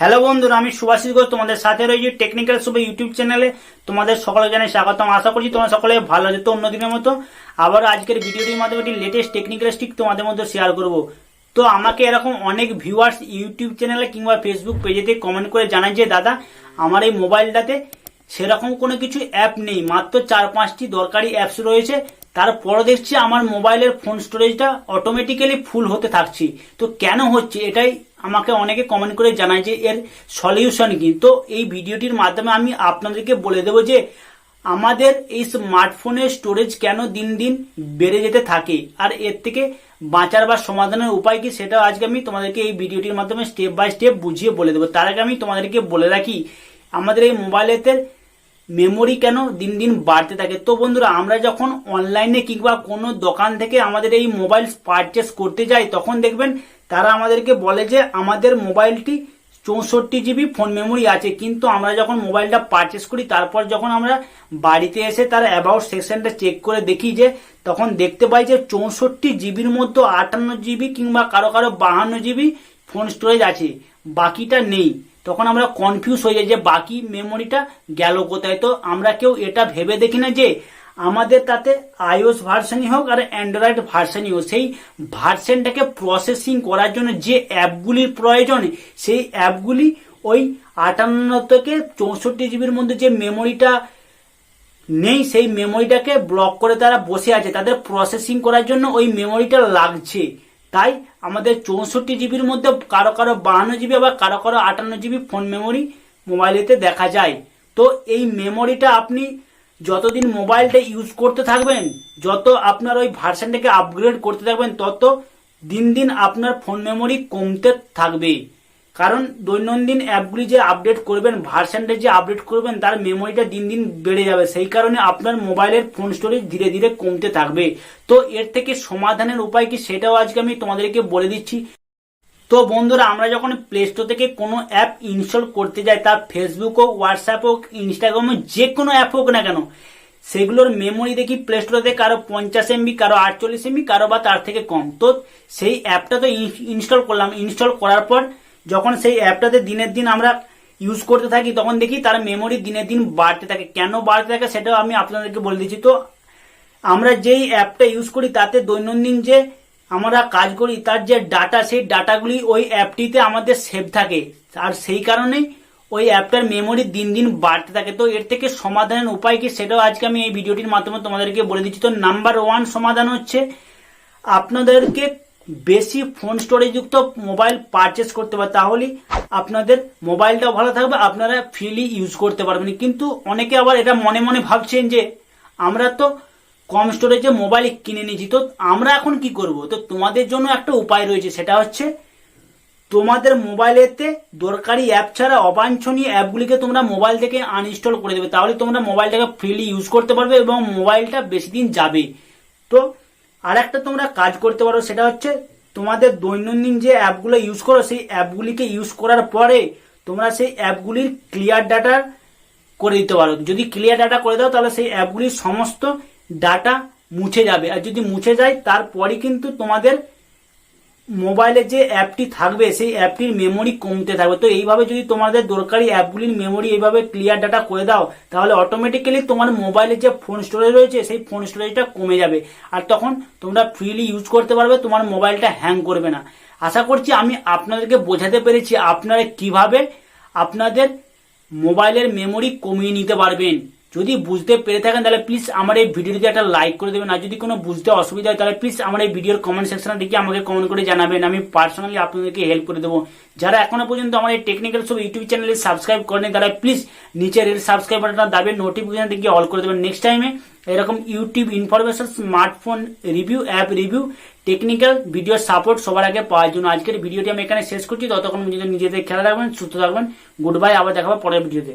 Hello বন্ধুরা, আমি সুভাষিস ঘোষ তোমাদের সাথে রয়েছি টেকনিক্যাল সুবে ইউটিউব চ্যানেলে তোমাদের সকলে জানাই স্বাগতম। আশা করছি তোমরা সকলে ভালো আছে তো অন্যদিনের মতো। আবার আজকের ভিডিওটির মাধ্যমে একটি লেটেস্ট টেকনিক্যাল স্টিক তোমাদের মধ্যে শেয়ার করব। তো আমাকে এরকম অনেক ভিউয়ার্স ইউটিউব চ্যানেলে কিংবা ফেসবুক পেজেতে কমেন্ট করে জানায় যে, দাদা, আমার এই মোবাইলটাতে সেরকম কোনো কিছু অ্যাপ নেই। মাত্র চার পাঁচটি দরকারি অ্যাপস রয়েছে। তারপরে দেখছি আমার মোবাইলের ফোন স্টোরেজটা অটোমেটিক্যালি ফুল হতে থাকছে। তো কেন হচ্ছে? এটাই আমাকে অনেকে কমেন্ট করে জানায় যে এর সলিউশন কি। তো এই ভিডিওটির মাধ্যমে আমি আপনাদেরকে বলে দেবো যে আমাদের এই স্মার্টফোনের স্টোরেজ কেন দিন দিন বেড়ে যেতে থাকে? আর এর থেকে বাঁচার বা সমাধানের উপায় কি সেটা আজকে আমি তোমাদেরকে এই ভিডিওটির মাধ্যমে স্টেপ বাই স্টেপ বুঝিয়ে বলে দেবো। তার আগে আমি তোমাদেরকে বলে রাখি, আমাদের এই মোবাইলেতে মেমোরি কেন দিন দিন বাড়তে থাকে? তো বন্ধুরা, আমরা যখন অনলাইনে কিংবা কোনো দোকান থেকে আমাদের এই মোবাইল পারচেস করতে যাই, তখন দেখবেন তারা আমাদেরকে বলে যে আমাদের মোবাইলটি চৌষট্টি জিবি ফোন মেমোরি আছে। কিন্তু আমরা যখন মোবাইলটা পারচেস করি, তারপর যখন আমরা বাড়িতে এসে তার অ্যাবাউট সেকশনটা চেক করে দেখি যে, তখন দেখতে পাই যে চৌষট্টি জিবির মধ্যে আটান্ন জিবি কিংবা কারও কারও বাহান্ন জিবি ফোন স্টোরেজ আছে। বাকিটা নেই। তখন আমরা কনফিউজ হয়ে যাই যে বাকি মেমোরিটা গেল কোথায়? তো আমরা কেউ এটা ভেবে দেখি না যে আমাদের তাতে আইওএস ভার্সানই হোক আর অ্যান্ড্রয়েড ভার্সানই হোক, সেই ভার্সানটাকে প্রসেসিং করার জন্য যে অ্যাপগুলির প্রয়োজন, সেই অ্যাপগুলি ওই আটান্ন থেকে চৌষট্টি জিবির মধ্যে যে মেমোরিটা নেই, সেই মেমোরিটাকে ব্লক করে তারা বসে আছে। তাদের প্রসেসিং করার জন্য ওই মেমোরিটা লাগছে। তাই আমাদের চৌষট্টি জিবির মধ্যে কারও কারও বাহান্ন জিবি আবার কারও কারও আটান্ন জিবি ফোন মেমোরি মোবাইলেতে দেখা যায়। তো এই মেমোরিটা আপনি যতদিন মোবাইলটা ইউজ করতে থাকবেন, যত আপনার ওই ভার্সানটাকে আপগ্রেড করতে থাকবেন, তত দিন দিন আপনার ফোন মেমোরি কমতে থাকবে। কারণ দৈনন্দিন অ্যাপগুলি যে আপডেট করবেন ভার্সনটা যে আপডেট করবেন, তার মেমোরিটা দিন দিন বেড়ে যাবে। সেই কারণে আপনার মোবাইলের ফোন স্টোরেজ ধীরে ধীরে কমতে থাকবে। তো এর থেকে সমাধানের উপায় কি সেটাও আজকে আমি তোমাদেরকে বলে দিচ্ছি। তো বন্ধুরা, আমরা যখন প্লে স্টোর থেকে কোনো অ্যাপ ইনস্টল করতে যাই, তার ফেসবুক হোক হোয়াটসঅ্যাপ হোক ইনস্টাগ্রাম হোক, যে কোনো অ্যাপ হোক না কেন, সেগুলোর মেমোরি দেখি প্লে স্টোরে কারও পঞ্চাশ এমবি কারও আটচল্লিশ এমবি কারও বা তার থেকে কম। তো সেই অ্যাপটা তো ইনস্টল করলাম। ইনস্টল করার পর যখন সেই অ্যাপটাতে দিনের দিন আমরা ইউজ করতে থাকি, তখন দেখি তার মেমোরি দিনের দিন বাড়তে থাকে। কেন বাড়তে থাকে সেটাও আমি আপনাদেরকে বলে দিচ্ছি। তো আমরা যেই অ্যাপটা ইউজ করি, তাতে দৈনন্দিন যে আমরা কাজ করি, তার যে ডাটা সেই ডাটাগুলি ওই অ্যাপটিতে আমাদের সেভ থাকে। আর সেই কারণেই ওই অ্যাপটার মেমোরি দিন দিন বাড়তে থাকে। তো এর থেকে সমাধানের উপায় কি সেটাও আজকে আমি এই ভিডিওটির মাধ্যমে তোমাদেরকে বলে দিচ্ছি। তো নাম্বার ওয়ান সমাধান হচ্ছে আপনাদেরকে বেশি ফোন স্টোরেজ যুক্ত মোবাইল পারচেস করতে পারে, তাহলে আপনাদের মোবাইলটাও ভালো থাকবে, আপনারা ফ্রিলি ইউজ করতে পারবেন। কিন্তু অনেকে আবার এটা মনে মনে ভাবছেন যে, আমরা তো কম স্টোরেজে মোবাইল কিনে নিয়েছি, তো আমরা এখন কি করব? তো তোমাদের জন্য একটা উপায় রয়েছে, সেটা হচ্ছে তোমাদের মোবাইলেতে দরকারি অ্যাপ ছাড়া অবাঞ্ছনীয় অ্যাপগুলিকে তোমরা মোবাইল থেকে আনইনস্টল করে দেবে, তাহলে তোমরা মোবাইলটাকে ফ্রিলি ইউজ করতে পারবে এবং মোবাইলটা বেশি দিন যাবে। তো আর একটা তোমরা কাজ করতে পারো, সেটা হচ্ছে তোমাদের দৈনন্দিন যে অ্যাপগুলো ইউজ করো, সেই অ্যাপগুলিকে ইউজ করার পরে তোমরা সেই অ্যাপগুলির ক্লিয়ার ডাটা করে দিতে পারো। যদি ক্লিয়ার ডাটা করে দাও, তাহলে সেই অ্যাপগুলির সমস্ত ডাটা মুছে যাবে। আর যদি মুছে যায় তারপরে কিন্তু তোমাদের মোবাইলে যে অ্যাপটি থাকবে, সেই অ্যাপটির মেমোরি কমতে থাকবে। তো এইভাবে যদি তোমাদের দরকারি অ্যাপগুলির মেমোরি এইভাবে ক্লিয়ার ডাটা করে দাও, তাহলে অটোমেটিক্যালি তোমার মোবাইলে যে ফোন স্টোরেজ রয়েছে, সেই ফোন স্টোরেজটা কমে যাবে। আর তখন তোমরা ফ্রিলি ইউজ করতে পারবে, তোমার মোবাইলটা হ্যাং করবে না। আশা করছি আমি আপনাদেরকে বোঝাতে পেরেছি আপনারা কীভাবে আপনাদের মোবাইলের মেমোরি কমিয়ে নিতে পারবেন। যদি বুঝতে পেরে থাকেন, তাহলে প্লিজ আমার এই ভিডিওটিতে একটা লাইক করে দেবেন। আর যদি কোনো বুঝতে অসুবিধা হয়, তাহলে প্লিজ আমার এই ভিডিওর কমেন্ট সেকশনে দেখে আমাকে কমেন্ট করে জানাবেন। আমি পার্সোনালি আপনাদেরকে হেল্প করে দেবো। যারা এখনও পর্যন্ত আমার এই টেকনিক্যাল সব ইউটিউব চ্যানেলে সাবস্ক্রাইব করেনি তারা প্লিজ নিচে রেল সাবস্ক্রাইব বাটনটা দাবেন নোটিফিকেশন দিকে অল করে দেবেন। নেক্সট টাইমে এরকম YouTube information smartphone review app review technical video support সবার আগে পাওয়ার জন্য। আজকের ভিডিওটি আমি এখানে শেষ করছি। ততক্ষণ নিজেদের খেয়াল রাখবেন, সুস্থ থাকবেন। গুড বাই আবার দেখাবো পরের ভিডিওতে